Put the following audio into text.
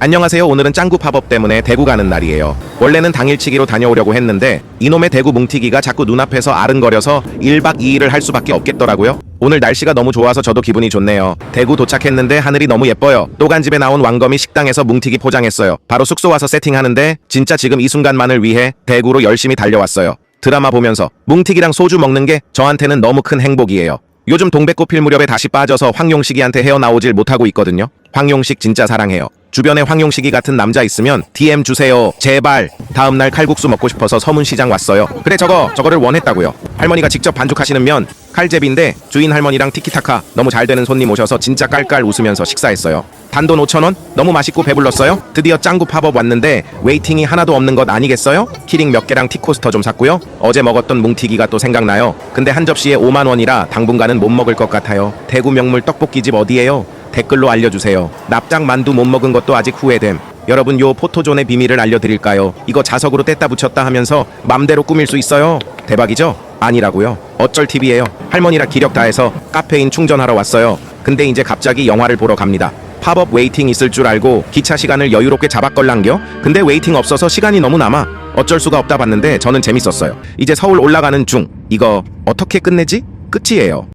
안녕하세요. 오늘은 짱구 팝업 때문에 대구 가는 날이에요. 원래는 당일치기로 다녀오려고 했는데 이놈의 대구 뭉티기가 자꾸 눈앞에서 아른거려서 1박 2일을 할 수밖에 없겠더라고요. 오늘 날씨가 너무 좋아서 저도 기분이 좋네요. 대구 도착했는데 하늘이 너무 예뻐요. 또간집에 나온 왕검이 식당에서 뭉티기 포장했어요. 바로 숙소 와서 세팅하는데 진짜 지금 이 순간만을 위해 대구로 열심히 달려왔어요. 드라마 보면서 뭉티기랑 소주 먹는 게 저한테는 너무 큰 행복이에요. 요즘 동백꽃 필 무렵에 다시 빠져서 황용식이한테 헤어나오질 못하고 있거든요. 황용식 진짜 사랑해요. 주변에 황용식이 같은 남자 있으면 DM 주세요. 제발. 다음날 칼국수 먹고 싶어서 서문시장 왔어요. 그래 저거 저거를 원했다고요. 할머니가 직접 반죽하시는 면 칼제비인데 주인 할머니랑 티키타카 너무 잘 되는 손님 오셔서 진짜 깔깔 웃으면서 식사했어요. 단돈 5천원? 너무 맛있고 배불렀어요? 드디어 짱구 팝업 왔는데 웨이팅이 하나도 없는 것 아니겠어요? 키링 몇 개랑 티코스터 좀 샀고요. 어제 먹었던 뭉티기가 또 생각나요. 근데 한 접시에 5만 원이라 당분간은 못 먹을 것 같아요. 대구 명물 떡볶이집 어디예요? 댓글로 알려주세요. 납작 만두 못 먹은 것도 아직 후회됨. 여러분 요 포토존의 비밀을 알려드릴까요? 이거 자석으로 뗐다 붙였다 하면서 맘대로 꾸밀 수 있어요. 대박이죠? 아니라고요. 어쩔 TV예요. 할머니라 기력 다해서 카페인 충전하러 왔어요. 근데 이제 갑자기 영화를 보러 갑니다. 팝업 웨이팅 있을 줄 알고 기차 시간을 여유롭게 잡았걸랑겨? 근데 웨이팅 없어서 시간이 너무 남아. 어쩔 수가 없다 봤는데 저는 재밌었어요. 이제 서울 올라가는 중. 이거 어떻게 끝내지? 끝이에요.